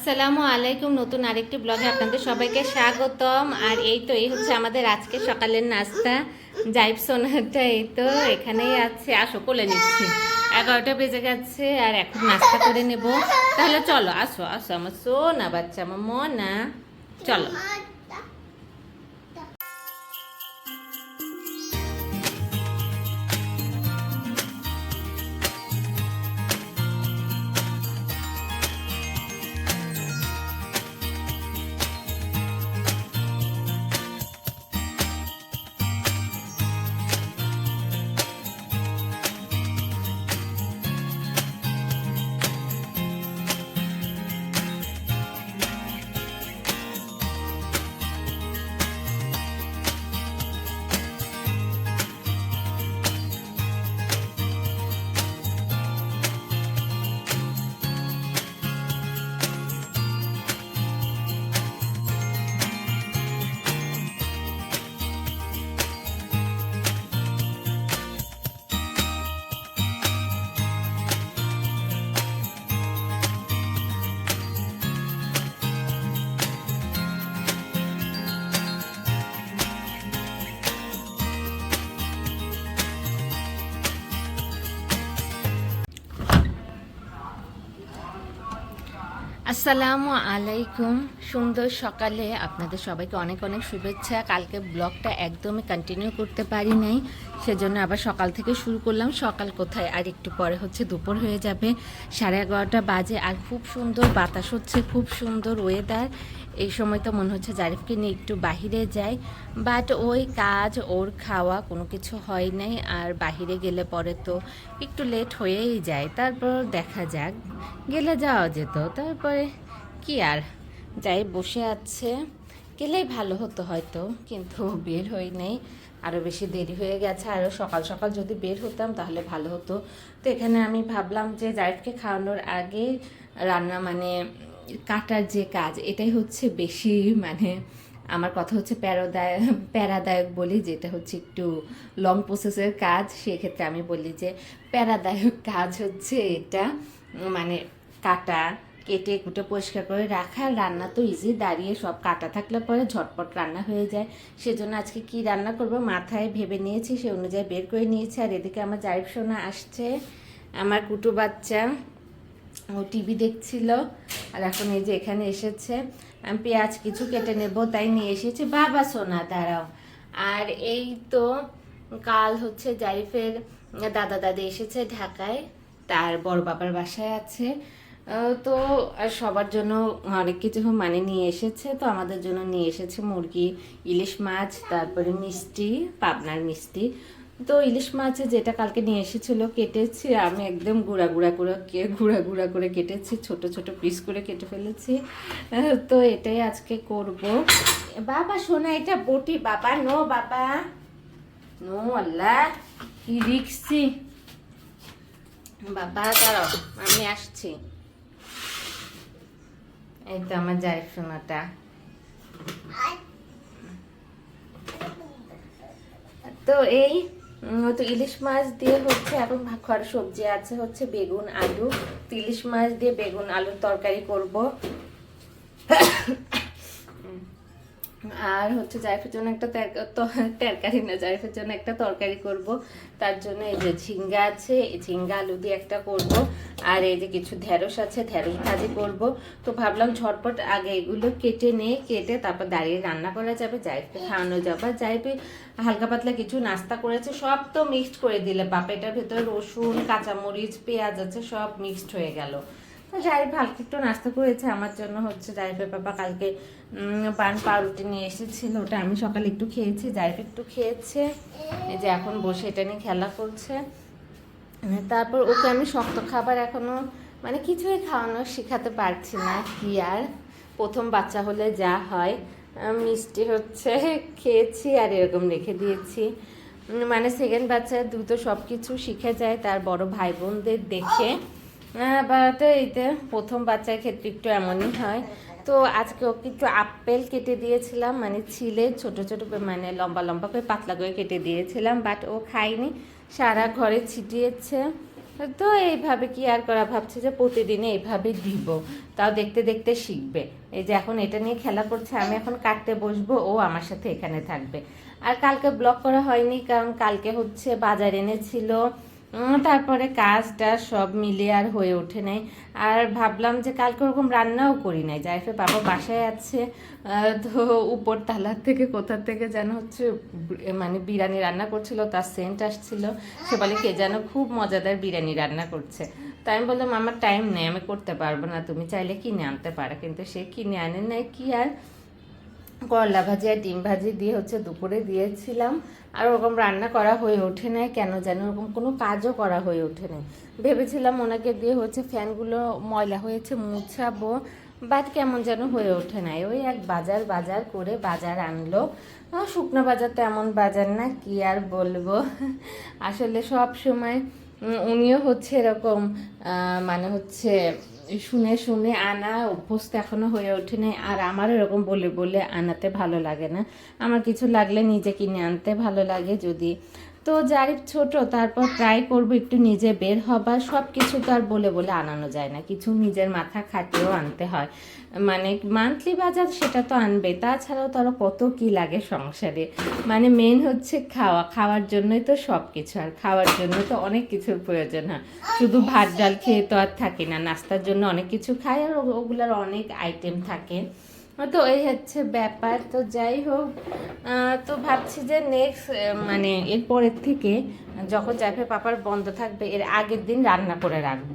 আসসালামু আলাইকুম নতুন আরেকটি ব্লগে আপনাদের সবাইকে স্বাগতম। আর এই তো, এই হচ্ছে আমাদের আজকে সকালের নাস্তা। জাইব সোনাটা এই তো, এখানেই আছে। আসো, কোলে নিচ্ছি। এগারোটা বেজে গেছে আর এখন নাস্তা করে নেব। তাহলে চলো, আসো আসো, আমার সোনা বাচ্চা, আমার মনা। চলো। আসসালামু আলাইকুম। সুন্দর সকালে আপনাদের সবাইকে অনেক অনেক শুভেচ্ছা। কালকে ব্লগটা একদমই কন্টিনিউ করতে পারি নাই, সেজন্য আবার সকাল থেকে শুরু করলাম। সকাল কোথায়? আর একটু পরে হচ্ছে দুপুর হয়ে যাবে। সাড়ে এগারোটা বাজে আর খুব সুন্দর বাতাস হচ্ছে, খুব সুন্দর ওয়েদার এই সময় তো মনে হচ্ছে জারিফকে নিয়ে একটু বাহিরে যাই বাট ওই কাজ, ওর খাওয়া কোনো কিছু হয় নাই, আর বাহিরে গেলে পরে তো একটু লেট হয়েই যায়। তারপর দেখা যাক, গেলে যাওয়া যেত। তারপরে কি আর, যাই বসে আছে, গেলেই ভালো হতো হয়তো, কিন্তু বের হই নেই। আরও বেশি দেরি হয়ে গেছে আরও সকাল সকাল যদি বের হতাম তাহলে ভালো হতো। তো এখানে আমি ভাবলাম যে জারিফকে খাওয়ানোর আগে রান্না মানে কাটার যে কাজ, এটাই হচ্ছে বেশি মানে আমার কথা হচ্ছে প্যারাদায়ক প্যারাদায়ক বলি, যেটা হচ্ছে একটু লং প্রসেসের কাজ। সেক্ষেত্রে আমি বলি যে প্যারাদায়ক কাজ হচ্ছে এটা মানে কাটা, কেটে কুটে পরিষ্কার করে রাখা। রান্না তো ইজি দাঁড়িয়ে সব কাটা থাকলে পরে ঝটপট রান্না হয়ে যায়। সেজন্য আজকে কি রান্না করব মাথায় ভেবে নিয়েছি, সে অনুযায়ী বের করে নিয়েছি। আর এদিকে আমার জারিফ সোনা আসছে, আমার কুটু বাচ্চা। ও টিভি দেখছিল, আর এখন এই যে এখানে এসেছে। আমি পেঁয়াজ কিছু কেটে নেব, তাই নিয়ে এসেছি। বাবা সোনা, দাঁড়াও। আর এই তো কাল হচ্ছে জারিফের দাদা, দাদি এসেছে ঢাকায়, তার বড় বাবার বাসায় আছে। তো আর সবার জন্য অনেক কিছু মানে নিয়ে এসেছে। তো আমাদের জন্য নিয়ে এসেছে মুরগি, ইলিশ মাছ, তারপরে মিষ্টি, পাবনার মিষ্টি। তো ইলিশ মাছ যেটা কালকে নিয়ে এসেছিল কেটেছি, আমি একদম গুঁড়া গুঁড়া করে কে গুঁড়া গুঁড়া করে কেটেছি, ছোট ছোট পিস করে কেটে ফেলেছি। তো এটাই আজকে করব। বাবা, শোনা, এটা বটি, বাবা, নো বাবা। নো, আল্লাহ, কি রিক্সি বাবা, দাঁড়াও, আমি আসছি। এই তো আমার যাই সোনাটা তো এই তো ইলিশ মাছ দিয়ে হচ্ছে এখন ঘরে সবজি আছে হচ্ছে বেগুন, আলু। ইলিশ মাছ দিয়ে বেগুন, আলুর তরকারি করব। আর হচ্ছে জাইফের জন্য একটা তরকারি না, জায়ফের জন্য একটা তরকারি করব। তার জন্য এই যে ঝিঙ্গা আছে ঝিঙ্গা আলু দিয়ে একটা করব। আর এই যে কিছু ঢেঁড়স আছে, ঢেঁড়স ভাজি করব। তো ভাবলাম ঝটপট আগে এগুলো কেটে নিয়ে কেটে তারপর দাঁড়িয়ে রান্না করা যাবে জাইফকে খাওয়ানো যাবে। জাইফে হালকা পাতলা কিছু নাস্তা করেছে, সব তো মিক্সড করে দিলে। বাপেটার ভেতরে রসুন, কাঁচামরিচ, পেঁয়াজ আছে, সব মিক্সড হয়ে গেল। জাইফ হালকা একটু নাস্তা করেছে। আমার জন্য হচ্ছে জাইফের বাবা কালকে পান পাউরুটি নিয়ে এসেছিল, ওটা আমি সকালে একটু খেয়েছি। জাইফ একটু খেয়েছে। এই যে এখন বসে এটা নিয়ে খেলা করছে। তারপর ওকে আমি শক্ত খাবার এখনও মানে কিছুই খাওয়ানো শেখাতে পারছি না কি আর। প্রথম বাচ্চা হলে যা হয় মিষ্টি হচ্ছে, খেয়েছি আর এরকম রেখে দিয়েছি। মানে সেকেন্ড বাচ্চা দ্রুত সব কিছু শিখে যায় তার বড় ভাই বোনদের দেখে। বাট এইতে প্রথম বাচ্চার ক্ষেত্রে একটু এমনই হয়। তো আজকে ওকে একটু আপেল কেটে দিয়েছিলাম মানে ছিলে ছোট ছোট মানে লম্বা লম্বা করে, পাতলা করে কেটে দিয়েছিলাম বাট ও খায়নি। সারা ঘরে ছিটিয়েছে। তো এইভাবে কি আর করা? ভাবছে যে প্রতিদিনে এইভাবে দিব। তাও দেখতে দেখতে শিখবে। এই যে এখন এটা নিয়ে খেলা করছে, আমি এখন কাটতে বসবো, ও আমার সাথে এখানে থাকবে। আর কালকে ব্লগ করা হয়নি, কারণ কালকে হচ্ছে বাজার এনেছিল। তারপরে কাজটা সব মিলে আর হয়ে ওঠে নাই। আর ভাবলাম যে কালকে ওরকম রান্নাও করি নাই। জাইফে বাবা বাসায় আছে তো উপর তালার থেকে কোথা থেকে যেন হচ্ছে মানে বিরিয়ানি রান্না করছিল, তার সেন্ট আসছিল। সে বলে, কে যেন খুব মজাদার বিরিয়ানি রান্না করছে। তাই আমি বললাম, আমার টাইম নেই, আমি করতে পারব না। তুমি চাইলে কিনে আনতে পারো। কিন্তু সে কিনে আনে নাই, কি আর? করলা ভাজি আর ডিম ভাজি দিয়ে হচ্ছে দুপুরে দিয়েছিলাম। আর ওরকম রান্না করা হয়ে ওঠে নাই, কেন জানি? ওরকম কোনো কাজও করা হয়ে ওঠে নাই। ভেবেছিলাম ওনাকে দিয়ে হচ্ছে ফ্যানগুলো ময়লা হয়েছে, মুছাবো বাট কেমন যেন হয়ে ওঠে নাই। ওই এক বাজার বাজার করে বাজার আনলো। শুকনো বাজার তেমন বাজার না, কি আর বলব? আসলে সব সময় উনিও হচ্ছে এরকম মানে হচ্ছে শুনে শুনে আনা অভ্যস্ত এখনও হয়ে ওঠেনি আর আমার এরকম বলে বলে আনাতে ভালো লাগে না। আমার কিছু লাগলে নিজে কিনে আনতে ভালো লাগে। যদি তো যার ছোট, তারপর ট্রাই করব একটু নিজে বের হবার। সব কিছু তো আর বলে বলে আনানো যায় না, কিছু নিজের মাথা খাটিয়েও আনতে হয়। মানে মান্থলি বাজার সেটা তো আনবে তাছাড়াও তারও কত কি লাগে সংসারে। মানে মেন হচ্ছে খাওয়া, খাওয়ার জন্যই তো সব কিছু আর খাওয়ার জন্য তো অনেক কিছুর প্রয়োজন হয়। শুধু ভাত, ডাল খেয়ে তো আর থাকি না, নাস্তার জন্য অনেক কিছু খাই, আর ওগুলার অনেক আইটেম থাকে। তো এই হচ্ছে ব্যাপার। তো যাই হোক তো ভাবছি যে নেক্সট মানে এরপরের থেকে যখন জাফে পাপার বন্ধ থাকবে, এর আগের দিন রান্না করে রাখব।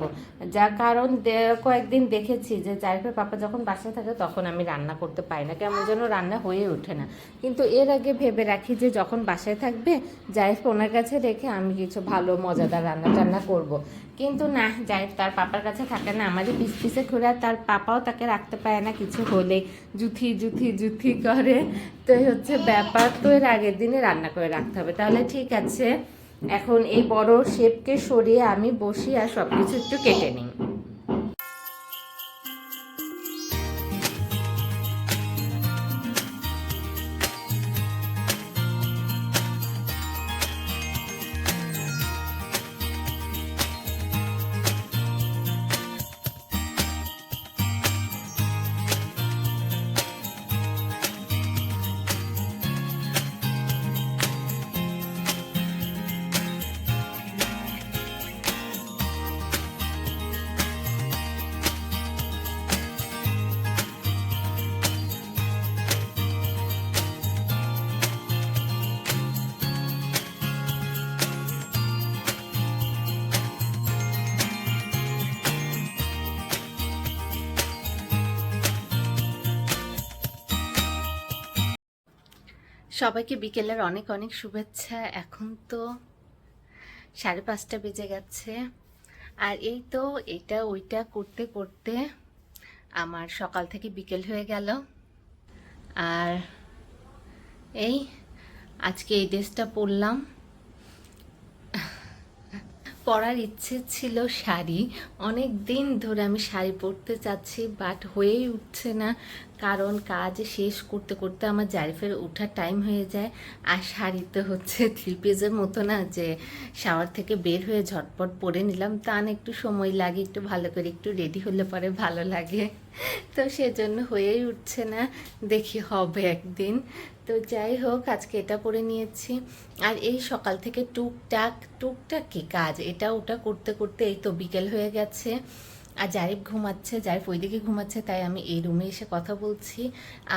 যার কারণ কয়েকদিন দেখেছি যে জাইফের পাপা যখন বাসায় থাকে তখন আমি রান্না করতে পারি না, কেমন যেন রান্না হয়ে ওঠে না। কিন্তু এর আগে ভেবে রাখি যে যখন বাসায় থাকবে, জাইফ ওনার কাছে রেখে আমি কিছু ভালো, মজাদার রান্না টান্না করব। কিন্তু না, জাইফ তার পাপার কাছে থাকে না, আমাদের পিস পিসে ঘুরে তার পাপাও তাকে রাখতে পারে না কিছু হলে জুথি জুথি জুথি করে। তো হচ্ছে ব্যাপার, তো এর আগের দিনে রান্না করে রাখতে হবে। তাহলে ঠিক আছে। এখন এই বড় শেপকে সরিয়ে আমি বসি আর সব কিছু একটু কেটে নিই। সবাইকে বিকেলের অনেক অনেক শুভেচ্ছা। এখন তো সাড়ে পাঁচটা বেজে গেছে। আর এই তো এটা ওইটা করতে করতে আমার সকাল থেকে বিকেল হয়ে গেল। আর এই আজকে এই ড্রেসটা পরলাম। পরার ইচ্ছে ছিল শাড়ি। অনেক দিন ধরে আমি শাড়ি পরতে চাচ্ছি বাট হয়েই উঠছে না। কারণ কাজ শেষ করতে করতে আমার জারিফের ওঠার টাইম হয়ে যায়। আর শাড়ি তো হচ্ছে থ্রি মতো না যে শাওয়ার থেকে বের হয়ে ঝটপট পরে নিলাম। তা না, একটু সময় লাগে, একটু ভালো করে একটু রেডি হলে পরে ভালো লাগে। তো সেজন্য হয়েই উঠছে না। দেখি হবে একদিন। তো যাই হোক, আজকে এটা পরে নিয়েছি। আর এই সকাল থেকে টুকটাক টুকটাক কি কাজ? এটা ওটা করতে করতে এই তো বিকেল হয়ে গেছে। আর জারিফ ঘুমাচ্ছে, জারিফ ওইদিকে ঘুমাচ্ছে, তাই আমি এই রুমে এসে কথা বলছি।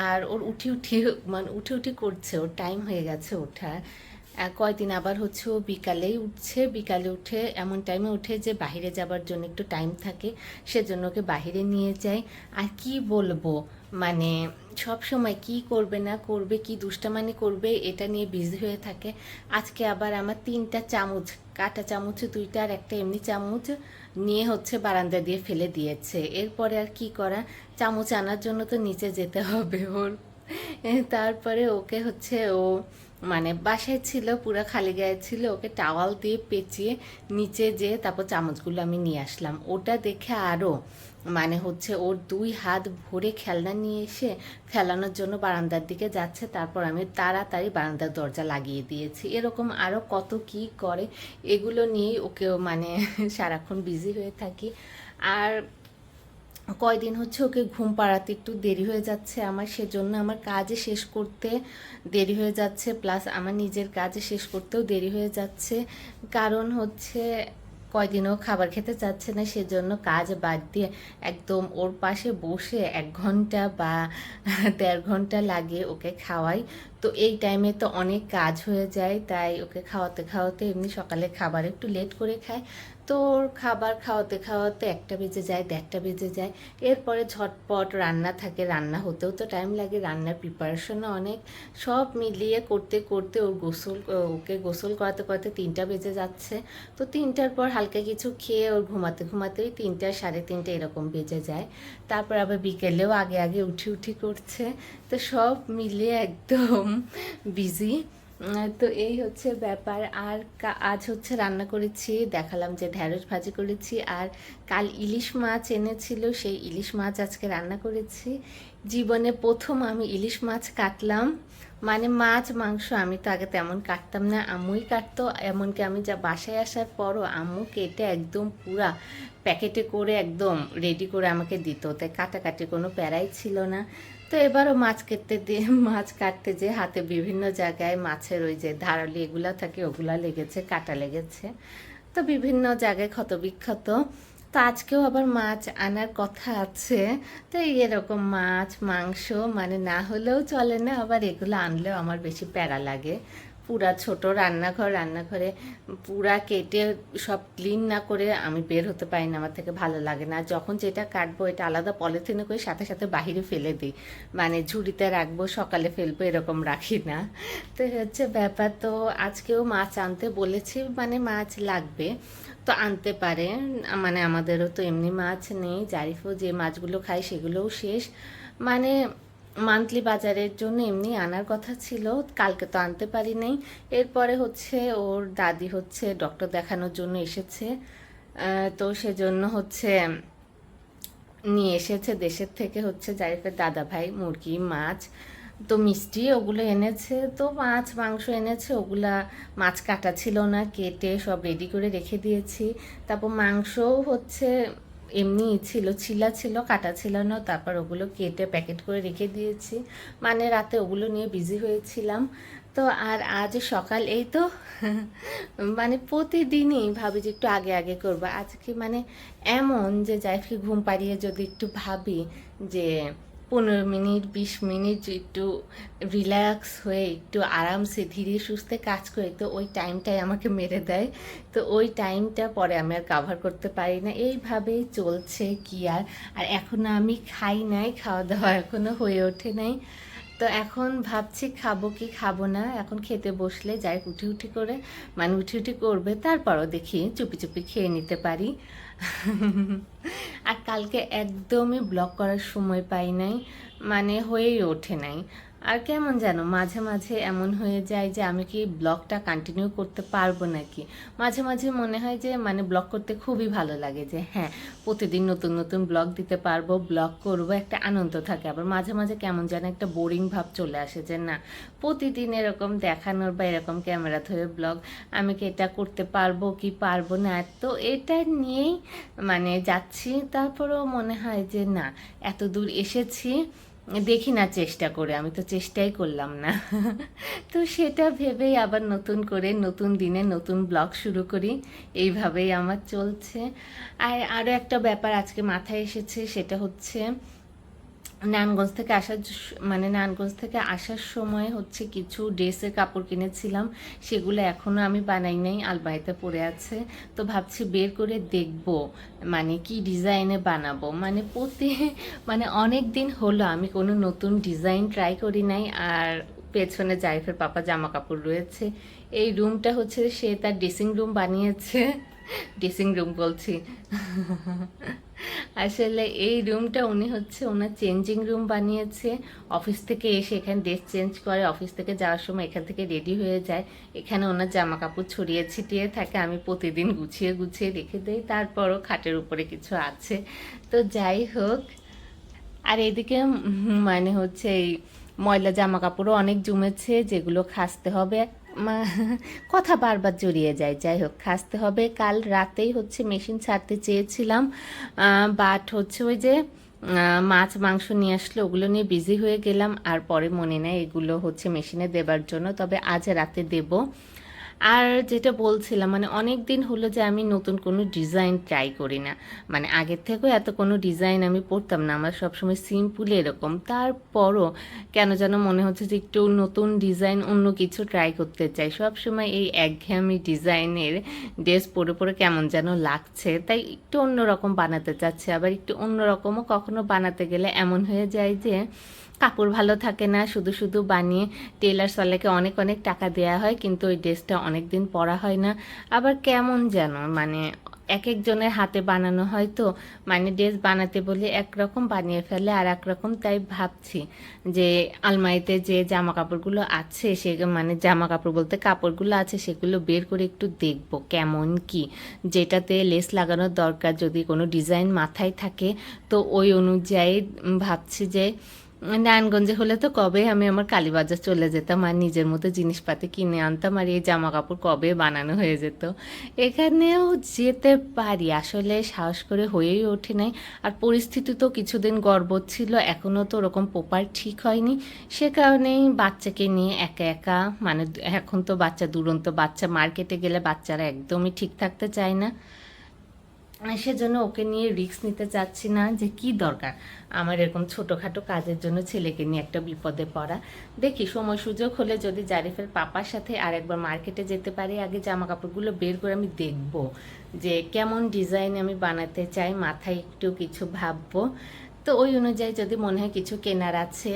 আর ওর উঠি উঠি মানে উঠে উঠি করছে, ওর টাইম হয়ে গেছে ওঠার। কয়দিন আবার হচ্ছে ও বিকালেই উঠছে, বিকালে উঠে এমন টাইমে উঠে যে বাইরে যাবার জন্য একটু টাইম থাকে, সেজন্য ওকে বাইরে নিয়ে যাই আর কি বলব মানে সব সময় কি করবে না করবে, কি দুষ্টামানি করবে, এটা নিয়ে বিজি হয়ে থাকে। আজকে আবার আমার তিনটা চামচ কাটা চামচ, দুইটা আর একটা এমনি চামচ নিয়ে হচ্ছে বারান্দা দিয়ে ফেলে দিয়েছে। এরপরে আর কি করা? চামচ আনার জন্য তো নিচে যেতে হবে ওর। তারপরে ওকে হচ্ছে ও মানে বাসায় ছিল, পুরো খালি গায়ে ছিল, ওকে টাওয়াল দিয়ে পেঁচিয়ে নিচে যেয়ে তারপর চামচগুলো আমি নিয়ে আসলাম। ওটা দেখে আরও মানে হচ্ছে ওর দুই হাত ভরে খেলনা নিয়ে এসে খেলানোর জন্য বারান্দার দিকে যাচ্ছে, তারপর আমি তাড়াতাড়ি বারান্দার দরজা লাগিয়ে দিয়েছি। এরকম আরও কত কি করে, এগুলো নিয়েই ওকে মানে সারাক্ষণ বিজি হয়ে থাকি। আর কয়দিন হচ্ছে ওকে ঘুম পাড়াতে একটু দেরি হয়ে যাচ্ছে আমার, সেজন্য আমার কাজে শেষ করতে দেরি হয়ে যাচ্ছে প্লাস আমার নিজের কাজে শেষ করতেও দেরি হয়ে যাচ্ছে। কারণ হচ্ছে কয়দিনও খাবার খেতে চাচ্ছে না, সেজন্য কাজ বাদ দিয়ে একদম ওর পাশে বসে এক ঘণ্টা বা দেড় ঘণ্টা লাগে ওকে খাওয়াই। তো এই টাইমে তো অনেক কাজ হয়ে যায়, তাই ওকে খাওয়াতে খাওয়াতে এমনি সকালে খাবার একটু লেট করে খায়। তো ওর খাবার খাওয়াতে খাওয়াতে একটা বেজে যায়, দেড়টা বেজে যায়। এরপরে ঝটপট রান্না থাকে, রান্না হতেও তো টাইম লাগে, রান্নার প্রিপারেশনও অনেক। সব মিলিয়ে করতে করতে ওর গোসল, ওকে গোসল করাতে করাতে তিনটা বেজে যাচ্ছে। তো তিনটার পর হালকা কিছু খেয়ে ওর ঘুমাতে ঘুমাতে ওই তিনটা, সাড়ে তিনটে এরকম বেজে যায়। তারপর আবার বিকেলেও আগে আগে উঠি উঠি করছে। তো সব মিলিয়ে একদম বিজি তো এই হচ্ছে ব্যাপার। আর আজ হচ্ছে রান্না করেছি, দেখালাম যে ঢ্যাঁড়স ভাজি করেছি আর কাল ইলিশ মাছ এনেছিল, সেই ইলিশ মাছ আজকে রান্না করেছি। জীবনে প্রথম আমি ইলিশ মাছ কাটলাম। মানে মাছ, মাংস আমি তো আগে তেমন কাটতাম না। আম্মুই কাটতো, এমনকি আমি যা বাসায় আসার পরও আম্মু কেটে একদম পুরা প্যাকেটে করে একদম রেডি করে আমাকে দিত। তাই কাটাকাটি কোনো প্যারাই ছিল না। তো এবারও মাছ কেটতে দিয়ে, মাছ কাটতে যে হাতে বিভিন্ন জায়গায় মাছের ওই যে ধারালি এগুলা থাকে, ওগুলা লেগেছে, কাটা লেগেছে। তো বিভিন্ন জায়গায় ক্ষত বিক্ষত তো আজকেও আবার মাছ আনার কথা আছে। তো এরকম মাছ, মাংস মানে না হলেও চলে না, আবার এগুলো আনলেও আমার বেশি প্যারা লাগে। পুরা ছোট রান্নাঘর, রান্নাঘরে পুরা কেটে সব ক্লিন না করে আমি বের হতে পারি না, আমার থেকে ভালো লাগে না। যখন যেটা কাটবো, এটা আলাদা পলিথিনে করে সাথে সাথে বাহিরে ফেলে দিই। মানে ঝুড়িতে রাখব, সকালে ফেলব, এরকম রাখি না। তো হচ্ছে ব্যাপার। তো আজকেও মাছ আনতে বলেছি মানে মাছ লাগবে। তো আনতে পারে মানে আমাদেরও তো এমনি মাছ নেই। জারিফও যে মাছগুলো খায় সেগুলোও শেষ। মানে মান্থলি বাজারের জন্য এমনি আনার কথা ছিল, কালকে তো আনতে পারি নাই। এরপরে হচ্ছে ওর দাদি হচ্ছে ডক্টর দেখানোর জন্য এসেছে। তো সেজন্য হচ্ছে নিয়ে এসেছে দেশের থেকে হচ্ছে জারিফের দাদা ভাই, মুরগি, মাছ। তো মিষ্টি ওগুলো এনেছে, তো মাছ, মাংস এনেছে, ওগুলা মাছ কাটা ছিল না, কেটে সব রেডি করে রেখে দিয়েছি। তারপর মাংসও হচ্ছে এমনি ছিল, ছিলা ছিল, কাটা ছিল না, তারপর ওগুলো কেটে প্যাকেট করে রেখে দিয়েছি। মানে রাতে ওগুলো নিয়ে বিজি হয়েছিলাম। তো আর আজ সকাল, এই তো মানে প্রতিদিনই ভাবি যে একটু আগে আগে করব। আজকে মানে এমন যে জাইফকে ঘুম পাড়িয়ে যদি একটু ভাবি যে পনেরো মিনিট, বিশ মিনিট একটু রিল্যাক্স হয়ে, একটু আরামসে ধীরে সুস্থে কাজ করে, তো ওই টাইমটাই আমাকে মেরে দেয়। তো ওই টাইমটা পরে আমি আর কাভার করতে পারি না। এইভাবেই চলছে কি আর। আর এখনও আমি খাই নাই খাওয়া দাওয়া এখনও হয়ে ওঠে নাই। তো এখন ভাবছি খাব কি খাব না। এখন খেতে বসলে যাই, উঠি উঠি করে মানে উঠি উঠি করবে, তারপরও দেখি চুপি চুপি খেয়ে নিতে পারি। আর কালকে একদমই ব্লক করার সময় পাই নাই মানে হয়েই ওঠে নাই। আর কেমন যেন মাঝে মাঝে এমন হয়ে যায় যে আমি কি ব্লগটা কন্টিনিউ করতে পারব নাকি? মাঝে মাঝে মনে হয় যে মানে ব্লগ করতে খুবই ভালো লাগে যে হ্যাঁ প্রতিদিন নতুন নতুন ব্লগ দিতে পারব, ব্লগ করব, একটা আনন্দ থাকে। আবার মাঝে মাঝে কেমন যেন একটা বোরিং ভাব চলে আসে যে, না, প্রতিদিন এরকম দেখানোর বা এরকম ক্যামেরা ধরে ব্লগ আমি কি এটা করতে পারব, কি পারব না? তো এটা নিয়েই মানে যাচ্ছি। তারপরেও মনে হয় যে, না এত দূর এসেছি। দেখি না চেষ্টা করে, আমি তো চেষ্টাই করলাম না। তো সেটা ভেবেই আবার নতুন করে নতুন দিনে নতুন ব্লগ শুরু করি। এইভাবেই আমার চলছে। আর আরও একটা ব্যাপার আজকে মাথায় এসেছে, সেটা হচ্ছে নারায়ণগঞ্জ থেকে আসার মানে নারায়ণগঞ্জ থেকে আসার সময় হচ্ছে কিছু ড্রেসের কাপড় কিনেছিলাম। সেগুলো এখনও আমি বানাই নাই, আলমারিতে পড়ে আছে। তো ভাবছি বের করে দেখব মানে কি ডিজাইনে বানাবো। মানে প্রতি মানে অনেক দিন হলো আমি কোনো নতুন ডিজাইন ট্রাই করি নাই। আর পেছনে জাইফের পাপা জামা কাপড় রয়েছে। এই রুমটা হচ্ছে সে তার ড্রেসিং রুম বানিয়েছে। ড্রেসিং রুম বলছি। আসলে এই রুমটা উনি হচ্ছে ওনার চেঞ্জিং রুম বানিয়েছে। অফিস থেকে এসে এখানে ড্রেস চেঞ্জ করে, অফিস থেকে যাওয়ার সময় এখান থেকে রেডি হয়ে যায়। এখানে ওনার জামা কাপড় ছড়িয়ে ছিটিয়ে থাকে, আমি প্রতিদিন গুছিয়ে গুছিয়ে রেখে দিই। তারপরও খাটের উপরে কিছু আছে। তো যাই হোক, আর এদিকে মানে হচ্ছে এই ময়লা জামা কাপড়ও অনেক জমেছে, যেগুলো খাসতে হবে। কথা বারবার জড়িয়ে যায়। যাই হোক, খাসতে হবে। কাল রাতেই হচ্ছে মেশিন ছাড়তে চেয়েছিলাম। বাট হচ্ছে ওই যে মাছ, মাংস নিয়ে আসলে ওগুলো নিয়ে বিজি হয়ে গেলাম। আর পরে মনে নেয় এগুলো হচ্ছে মেশিনে দেবার জন্য। তবে আজ রাতে দেব। আর যেটা বলছিলাম মানে অনেক দিন হলো যে আমি নতুন কোনো ডিজাইন ট্রাই করি না। মানে আগের থেকেও এত কোনো ডিজাইন আমি পড়তাম না, আমার সবসময় সিম্পল এরকম। তারপরও কেন যেন মনে হচ্ছে যে একটু নতুন ডিজাইন অন্য কিছু ট্রাই করতে চাই। সবসময় এই একঘেয়েমি ডিজাইনের ড্রেস পরে পরে কেমন যেন লাগছে। তাই একটু অন্যরকম বানাতে চাচ্ছে। আবার একটু অন্যরকমও কখনো বানাতে গেলে এমন হয়ে যায় যে কাপড় ভালো থাকে না, শুধু শুধু বানিয়ে টেলার সালাকে অনেক অনেক টাকা দেওয়া হয়, কিন্তু ওই ড্রেসটা অনেক দিন পরা হয় না। আবার কেমন যেন মানে এক একজনের হাতে বানানো হয় তো মানে ড্রেস বানাতে বলে একরকম বানিয়ে ফেলে আর একরকম তাই ভাবছি যে আলমারিতে যে জামা কাপড়গুলো আছে, সে মানে জামা কাপড় বলতে কাপড়গুলো আছে, সেগুলো বের করে একটু দেখব কেমন কি। যেটাতে লেস লাগানোর দরকার, যদি কোনো ডিজাইন মাথায় থাকে, তো ওই অনুযায়ী ভাবছি যে নারায়ণগঞ্জে হলে তো কবে আমি আমার কালীবাজার চলে যেতাম আর নিজের মতো জিনিসপাতি কিনে আনতাম আর এই জামা কাপড় কবে বানানো হয়ে যেত? এখানেও যেতে পারি। আসলে সাহস করে হয়েই ওঠে নাই। আর পরিস্থিতি তো কিছুদিন গর্ব ছিল। এখনও তো ওরকম প্রপার ঠিক হয়নি। সে কারণেই বাচ্চাকে নিয়ে একা একা মানে এখন তো বাচ্চা, দুরন্ত বাচ্চা, মার্কেটে গেলে বাচ্চারা একদমই ঠিক থাকতে চায় না। সেজন্য ওকে নিয়ে রিস্ক নিতে চাচ্ছি না যে কি দরকার? আমার এরকম ছোটোখাটো কাজের জন্য ছেলেকে নিয়ে একটা বিপদে পড়া। দেখি, সময় সুযোগ হলে যদি জারিফের পাপার সাথে আর একবার মার্কেটে যেতে পারি, আগে জামা কাপড়গুলো বের করে আমি দেখব যে কেমন ডিজাইন আমি বানাতে চাই, মাথায় একটু কিছু ভাববো। তো ওই অনুযায়ী যদি মনে হয় কিছু কেনার আছে।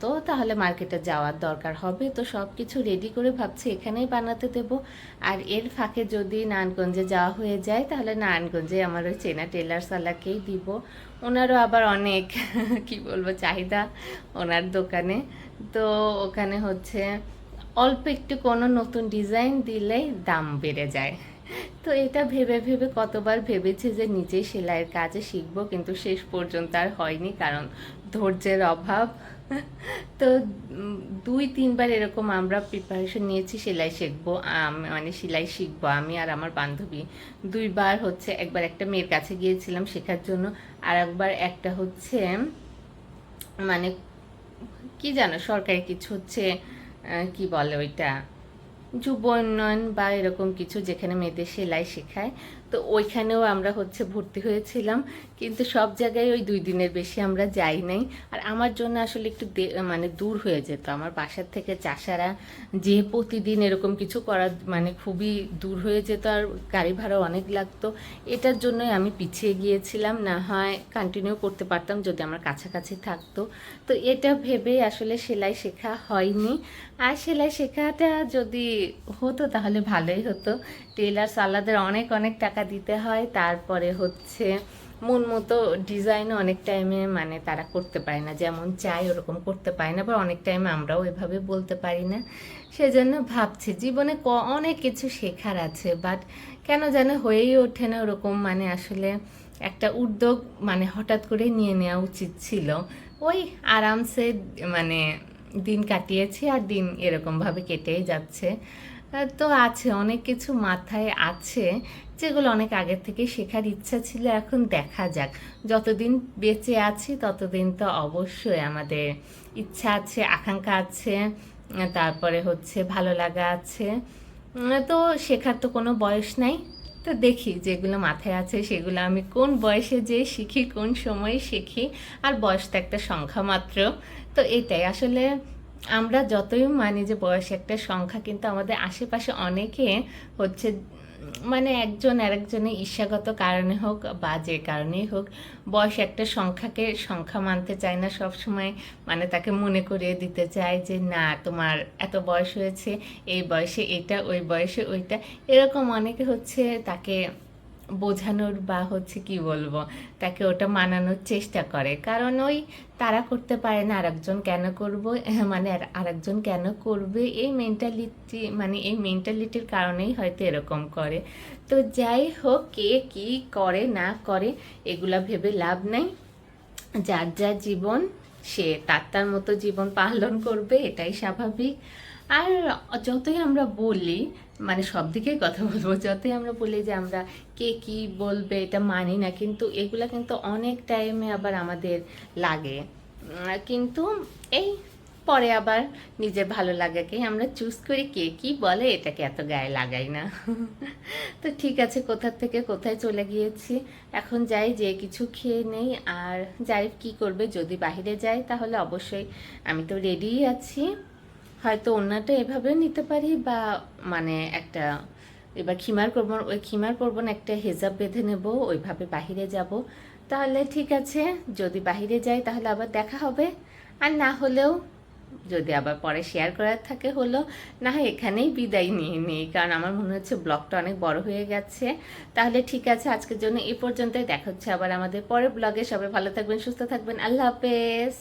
তো তাহলে মার্কেটে যাওয়ার দরকার হবে। তো সব কিছু রেডি করে ভাবছি, এখানেই বানাতে দেব। আর এর ফাঁকে যদি নারায়ণগঞ্জে যাওয়া হয়ে যায়, তাহলে নারায়ণগঞ্জে আমার ওই চেনা টেলার সালাকেই দিব। ওনারও আবার অনেক, কি বলব, চাহিদা ওনার দোকানে। তো ওখানে হচ্ছে অল্প একটু কোনো নতুন ডিজাইন দিলেই দাম বেড়ে যায়। তো এটা ভেবে ভেবে কতবার ভেবেছি যে নিজেই সেলাইয়ের কাজে শিখব, কিন্তু শেষ পর্যন্ত আর হয়নি, কারণ ধৈর্যের অভাব। তো দুই, তিনবার এরকম আমরা প্রিপারেশন নিয়েছি, সেলাই শিখব মানে সেলাই শিখব আমি আর আমার বান্ধবী। দুইবার হচ্ছে একবার একটা মেয়ের কাছে গিয়েছিলাম শেখার জন্য, আর একবার একটা হচ্ছে মানে কি জানো, সরকারি কিছু হচ্ছে কি বলে ওইটা, যুব উন্নয়ন বা এরকম কিছু যেখানে মেয়েদের সেলাই শেখায়। তো ওইখানেও আমরা হচ্ছে ভর্তি হয়েছিলাম। কিন্তু সব জায়গায় ওই দুই দিনের বেশি আমরা যাই নাই। আর আমার জন্য আসলে একটু মানে দূর হয়ে যেত। আমার বাসার থেকে চাষারা যে প্রতিদিন এরকম কিছু করা মানে খুবই দূর হয়ে যেত আর গাড়ি ভাড়া অনেক লাগতো। এটার জন্যই আমি পিছিয়ে গিয়েছিলাম। না হয় কন্টিনিউ করতে পারতাম যদি আমার কাছাকাছি থাকতো। তো এটা ভেবে আসলে সেলাই শেখা হয়নি। আর সেলাই শেখাটা যদি হতো তাহলে ভালোই হতো। টেলার সালাদের অনেক অনেক টাকা দিতে হয়। তারপরে হচ্ছে মন মতো ডিজাইনও অনেক টাইমে মানে তারা করতে পারে না। যেমন চাই ওরকম করতে পারে না, বা অনেক টাইমে আমরাও এভাবে বলতে পারি না। সেজন্য ভাবছি, জীবনে ক- অনেক কিছু শেখার আছে বাট কেন যেন হয়েই ওঠে না ওরকম। মানে আসলে একটা উদ্যোগ মানে হঠাৎ করে নিয়ে নেওয়া উচিত ছিল। ওই আরামসে মানে দিন কাটিয়েছি, আর দিন এরকমভাবে কেটেই যাচ্ছে। তো আছে, অনেক কিছু মাথায় আছে, যেগুলো অনেক আগের থেকে শেখার ইচ্ছা ছিল, এখন দেখা যাক। যতদিন বেঁচে আছি, ততদিন তো অবশ্যই আমাদের ইচ্ছা আছে, আকাঙ্ক্ষা আছে, তারপরে হচ্ছে ভালো লাগা আছে। তো শেখার তো কোনো বয়স নাই। তো দেখি যেগুলো মাথায় আছে, সেগুলো আমি কোন বয়সে যে শিখি, কোন সময়ে শিখি, আর বয়স তো একটা সংখ্যা মাত্র। তো এটাই, আসলে আমরা যতই মানি যে বয়স একটা সংখ্যা, কিন্তু আমাদের আশেপাশে অনেকে হচ্ছে মানে একজন আরেকজনের ঈর্ষাগত কারণে হোক বা যে কারণেই হোক, বয়স একটা সংখ্যাকে সংখ্যা মানতে চায় না সব সময় মানে তাকে মনে করিয়ে দিতে চায় যে, না, তোমার এত বয়স হয়েছে, এই বয়সে এটা, ওই বয়সে ওইটা। এরকম অনেকে হচ্ছে তাকে বোঝানোর বা হচ্ছে কি বলব, তাকে ওটা মানানোর চেষ্টা করে। কারণ ওই তারা করতে পারে না, আরেকজন কেন করব মানে আর- আরেকজন কেন করবে, এই মেন্টালিটি মানে এই মেন্টালিটির কারণেই হয়তো এরকম করে। তো যাই হোক, কে কি করে, না করে, এগুলা ভেবে লাভ নাই। যার যার জীবন, সে তার তার মতো জীবন পালন করবে, এটাই স্বাভাবিক। আর যতই আমরা বলি মানে সব দিকেই কথা বলব। যতই আমরা বলি যে আমরা কে কি বলবে, এটা মানি না, কিন্তু এগুলা কিন্তু অনেক টাইমে আবার আমাদের লাগে। কিন্তু এই পরে আবার নিজের ভালো লাগাকে আমরা চুজ করি কে কি বলে, এটাকে এত গায়ে লাগাই না। তো ঠিক আছে কোথা থেকে কোথায় চলে গিয়েছি, এখন যাই, যে কিছু খেয়ে নেই, আর যাই কি করবে, যদি বাইরে যাই, তাহলে অবশ্যই আমি তো রেডিই আছি। হয়তো অন্যটা এভাবেও নিতে পারি বা মানে একটা এবার খিমার করব, ওই খিমার করব না, একটা হেজাব বেঁধে নেব, ওইভাবে বাহিরে যাব। তাহলে ঠিক আছে, যদি বাহিরে যাই তাহলে আবার দেখা হবে। আর না হলেও যদি আবার পরে শেয়ার করার থাকে হলো, না হয় এখানেই বিদায় নিয়ে নিই, কারণ আমার মনে হচ্ছে ব্লগটা অনেক বড় হয়ে গেছে। তাহলে ঠিক আছে, আজকের জন্য এই পর্যন্তই, দেখা হচ্ছে আবার আমাদের পরের ব্লগে। সবাই ভালো থাকবেন, সুস্থ থাকবেন, আল্লাহ হাফেজ।